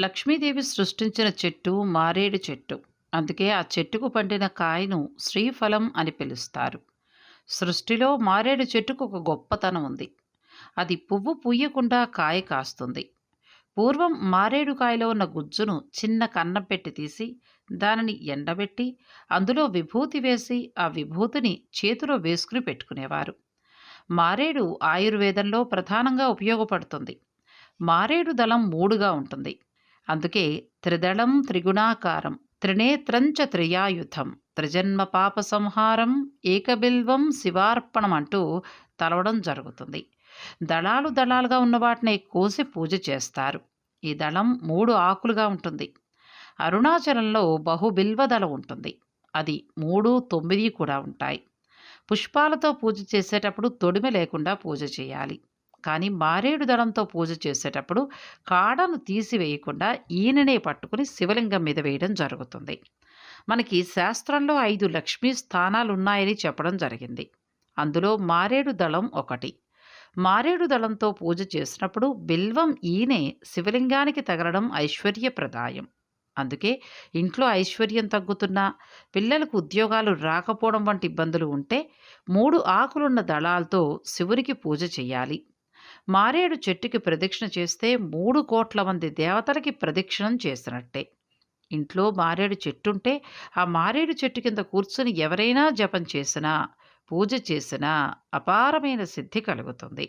లక్ష్మీదేవి సృష్టించిన చెట్టు మారేడు చెట్టు. అందుకే ఆ చెట్టుకు పండిన కాయను శ్రీఫలం అని పిలుస్తారు. సృష్టిలో మారేడు చెట్టుకు ఒక గొప్పతనం ఉంది. అది పువ్వు పూయకుండా కాయ కాస్తుంది. పూర్వం మారేడు కాయలో ఉన్న గుజ్జును చిన్న కన్నం పెట్టి తీసి దానిని ఎండబెట్టి అందులో విభూతి వేసి ఆ విభూతిని చేతిలో వేసుకుని పెట్టుకునేవారు. మారేడు ఆయుర్వేదంలో ప్రధానంగా ఉపయోగపడుతుంది. మారేడు దళం మూడుగా ఉంటుంది. అందుకే త్రిదళం త్రిగుణాకారం త్రినేత్రంచ త్రియాయుధం త్రిజన్మ పాప సంహారం ఏకబిల్వం శివార్పణం అంటూ తలవడం జరుగుతుంది. దళాలు దళాలుగా ఉన్న వాటిని కోసి పూజ చేస్తారు. ఈ దళం మూడు ఆకులుగా ఉంటుంది. అరుణాచలంలో బహుబిల్వ దళం ఉంటుంది. అది మూడు తొమ్మిది కూడా ఉంటాయి. పుష్పాలతో పూజ చేసేటప్పుడు తొడిమి లేకుండా పూజ చేయాలి. కానీ మారేడు దళంతో పూజ చేసేటప్పుడు కాడను తీసివేయకుండా ఈయననే పట్టుకుని శివలింగం మీద వేయడం జరుగుతుంది. మనకి శాస్త్రంలో ఐదు లక్ష్మీ స్థానాలు ఉన్నాయని చెప్పడం జరిగింది. అందులో మారేడు దళం ఒకటి. మారేడు దళంతో పూజ చేసినప్పుడు బిల్వం ఈయన శివలింగానికి తగలడం ఐశ్వర్యప్రదాయం. అందుకే ఇంట్లో ఐశ్వర్యం తగ్గుతున్నా పిల్లలకు ఉద్యోగాలు రాకపోవడం వంటి ఇబ్బందులు ఉంటే మూడు ఆకులున్న దళాలతో శివునికి పూజ చేయాలి. మారేడు చెట్టుకి ప్రదక్షిణ చేస్తే మూడు కోట్ల మంది దేవతలకి ప్రదక్షిణం చేసినట్టే. ఇంట్లో మారేడు చెట్టుంటే ఆ మారేడు చెట్టు కింద కూర్చుని ఎవరైనా జపం చేసినా పూజ చేసినా అపారమైన సిద్ధి కలుగుతుంది.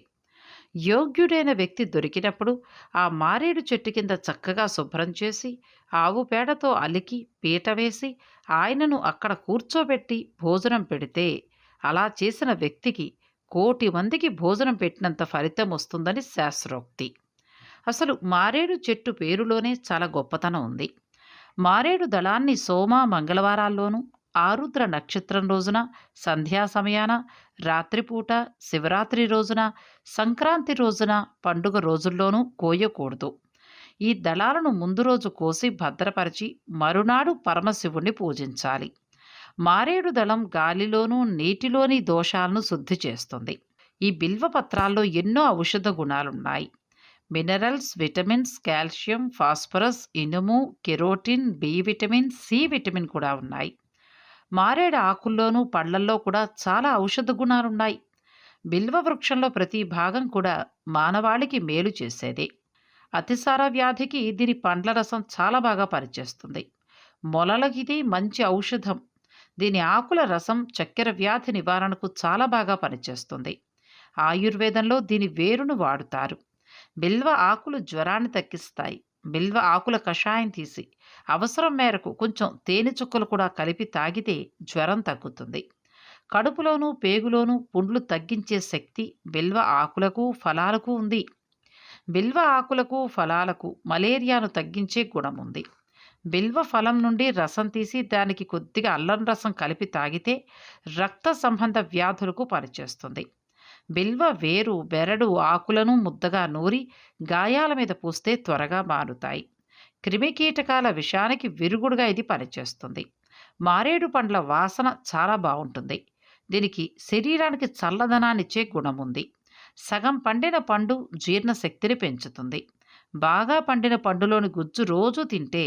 యోగ్యుడైన వ్యక్తి దొరికినప్పుడు ఆ మారేడు చెట్టు కింద చక్కగా శుభ్రం చేసి ఆవు పేడతో అలికి పీట వేసి ఆయనను అక్కడ కూర్చోబెట్టి భోజనం పెడితే అలా చేసిన వ్యక్తికి కోటి మందికి భోజనం పెట్టినంత ఫలితం వస్తుందని శాస్త్రోక్తి. అసలు మారేడు చెట్టు పేరులోనే చాలా గొప్పతనం ఉంది. మారేడు దళాన్ని సోమ మంగళవారాల్లోనూ ఆరుద్ర నక్షత్రం రోజున సంధ్యా సమయాన రాత్రిపూట శివరాత్రి రోజున సంక్రాంతి రోజున పండుగ రోజుల్లోనూ కోయకూడదు. ఈ దళాలను ముందు రోజు కోసి భద్రపరిచి మరునాడు పరమశివుణ్ణి పూజించాలి. మారేడు దళం గాలిలోనూ నీటిలోని దోషాలను శుద్ధి చేస్తుంది. ఈ బిల్వ పత్రాల్లో ఎన్నో ఔషధ గుణాలున్నాయి. మినరల్స్ విటమిన్స్ కాల్షియం ఫాస్ఫరస్ ఇనుము carotene B vitamin C vitamin కూడా ఉన్నాయి. మారేడు ఆకుల్లోనూ పళ్ళల్లో కూడా చాలా ఔషధ గుణాలున్నాయి. బిల్వ వృక్షంలో ప్రతి భాగం కూడా మానవాళికి మేలు చేసేదే. అతిసార వ్యాధికి దీని పండ్ల రసం చాలా బాగా పనిచేస్తుంది. మొలలకి ఇది మంచి ఔషధం. దీని ఆకుల రసం చక్కెర వ్యాధి నివారణకు చాలా బాగా పనిచేస్తుంది. ఆయుర్వేదంలో దీని వేరును వాడుతారు. బిల్వ ఆకులు జ్వరాన్ని తగ్గిస్తాయి. బిల్వ ఆకుల కషాయం తీసి అవసరం మేరకు కొంచెం తేనె చుక్కలు కూడా కలిపి తాగితే జ్వరం తగ్గుతుంది. కడుపులోనూ పేగులోనూ పుండ్లు తగ్గించే శక్తి బిల్వ ఆకులకు ఫలాలకు ఉంది. బిల్వ ఆకులకు ఫలాలకు మలేరియాను తగ్గించే గుణం ఉంది. బిల్వ ఫలం నుండి రసం తీసి దానికి కొద్దిగా అల్లం రసం కలిపి తాగితే రక్త సంబంధ వ్యాధులకు పనిచేస్తుంది. బిల్వ వేరు బెరడు ఆకులను ముద్దగా నూరి గాయాల మీద పూస్తే త్వరగా మారుతాయి క్రిమికీటకాల విషానికి విరుగుడుగా ఇది పనిచేస్తుంది. మారేడు పండ్ల వాసన చాలా బాగుంటుంది. దీనికి శరీరానికి చల్లదనాన్నిచ్చే గుణం ఉంది సగం పండిన పండు జీర్ణశక్తిని పెంచుతుంది. బాగా పండిన పండులోని గుజ్జు రోజు తింటే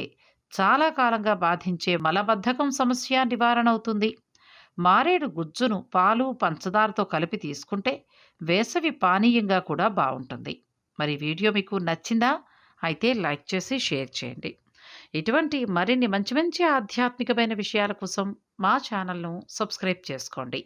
చాలా కాలంగా బాధించే మలబద్ధకం సమస్య నివారణ అవుతుంది మారేడు గుజ్జును పాలు పంచదారతో కలిపి తీసుకుంటే వేసవి పానీయంగా కూడా బాగుంటుంది మరి వీడియో మీకు నచ్చిందా? అయితే లైక్ చేసి షేర్ చేయండి. ఇటువంటి మరిన్ని మంచి మంచి ఆధ్యాత్మికమైన విషయాల కోసం మా ఛానల్ను సబ్స్క్రైబ్ చేసుకోండి.